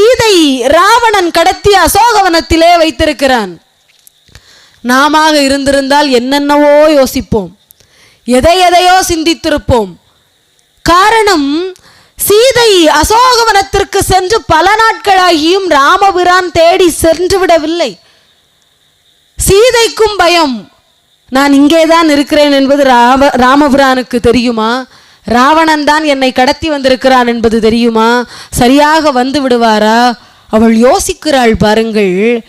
சீதை ராவணன் கடத்தி அசோகவனத்திலே வைத்திருக்கிறான். நாம இருந்திருந்தால் என்னென்னவோ யோசிப்போம். எதை எதையோ சிந்தித்திருப்போம். காரணம் சீதை அசோகவனத்திற்கு சென்று பல நாட்களாகியும் ராமபிரான் தேடி சென்று விடவில்லை. சீதைக்கும் பயம். நான் இங்கேதான் இருக்கிறேன் என்பது ராம ராமபிரானுக்கு தெரியுமா? ராவணன் தான் என்னை கடத்தி வந்திருக்கிறான் என்பது தெரியுமா? சரியாக வந்து விடுவாரா? அவள் யோசிக்கிறாள் பாருங்கள்.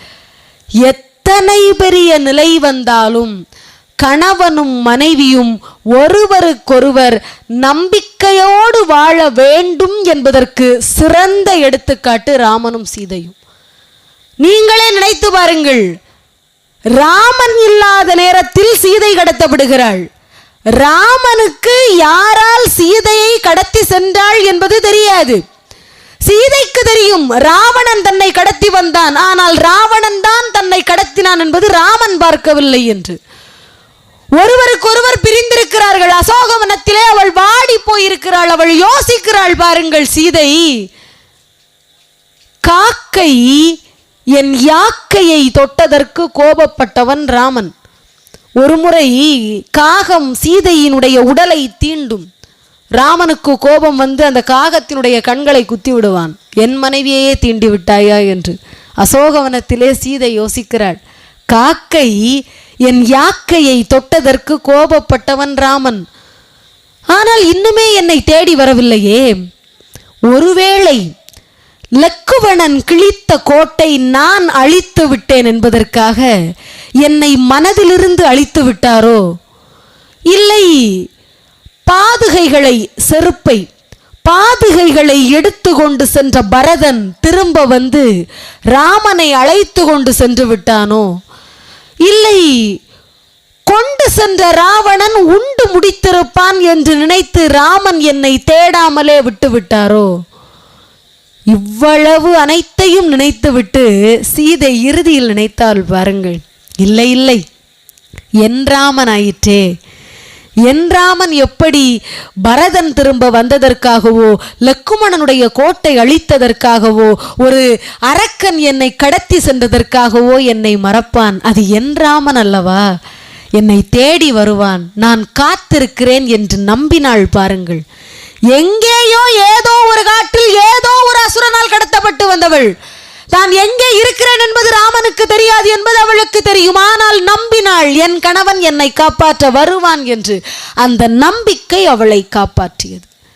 எத்தனை பெரிய நிலை வந்தாலும் கணவனும் மனைவியும் ஒருவருக்கொருவர் நம்பிக்கையோடு வாழ வேண்டும் என்பதற்கு சிறந்த எடுத்துக்காட்டு ராமனும் சீதையும். நீங்களே நினைத்து பாருங்கள். ராமன் இல்லாத நேரத்தில் சீதை கடத்தப்படுகிறாள். ராமனுக்கு யாரால் கடத்தி சென்றாள் என்பது தெரியாது. சீதைக்கு தெரியும் ராவணன் தன்னை கடத்தி வந்தான். ஆனால் ராவணன் தான் தன்னை கடத்தினான் என்பது ராமன் பார்க்கவில்லை என்று. ஒருவருக்கொருவர் பிரிந்திருக்கிறார்கள். அசோகவனத்திலே அவள் வாடி போயிருக்கிறாள். அவள் யோசிக்கிறாள் பாருங்கள் சீதை. காக்கை என் யாக்கையை தொட்டதற்கு கோபப்பட்டவன் ராமன். ஒருமுறை காகம் சீதையினுடைய உடலை தீண்டும். ராமனுக்கு கோபம் வந்து அந்த காகத்தினுடைய கண்களை குத்தி விடுவான் என் மனைவியையே தீண்டி விட்டாயா என்று. அசோகவனத்திலே சீதை யோசிக்கிறாள். காக்கை என் யாக்கையை தொட்டதற்கு கோபப்பட்டவன் ராமன். ஆனால் இன்னுமே என்னை தேடி வரவில்லையே. ஒருவேளை லக்குவணன் கிழித்த கோட்டை நான் அழித்து விட்டேன் என்பதற்காக என்னை மனதிலிருந்து அழித்து விட்டாரோ? இல்லை பாதுகைகளை செருப்பை பாதுகைகளை எடுத்து கொண்டு சென்ற பரதன் திரும்ப வந்து ராமனை அழைத்து கொண்டு சென்று விட்டானோ? இல்லை கொண்டு சென்ற ராவணன் உண்டு முடித்திருப்பான் என்று நினைத்து ராமன் என்னை தேடாமலே விட்டுவிட்டாரோ இவ்வளவு அனைத்தையும் நினைத்துவிட்டு சீதை இறுதியில் நினைத்தால் பாருங்கள். இல்லை இல்லை என் ராமன் ஆயிற்றே என் ராமன் எப்படி பரதன் திரும்ப வந்ததற்காகவோ லக்குமணனுடைய கோட்டை அழித்ததற்காகவோ ஒரு அரக்கன் என்னை கடத்தி சென்றதற்காகவோ என்னை மறப்பான்? அது என் ராமன் அல்லவா? என்னை தேடி வருவான். நான் காத்திருக்கிறேன் என்று நம்பினாள் பாருங்கள். எங்கேயோ ஏதோ ஒரு காட்டில் ஏதோ ஒரு அசுரனால் கடத்தப்பட்டு வந்தவள். தான் எங்கே இருக்கிறேன் என்பது ராமனுக்கு தெரியாது என்பது அவளுக்கு தெரியும். ஆனால் நம்பினாள் என் கணவன் என்னை காப்பாற்ற வருவான் என்று அந்த நம்பிக்கை அவளை காப்பாற்றியது.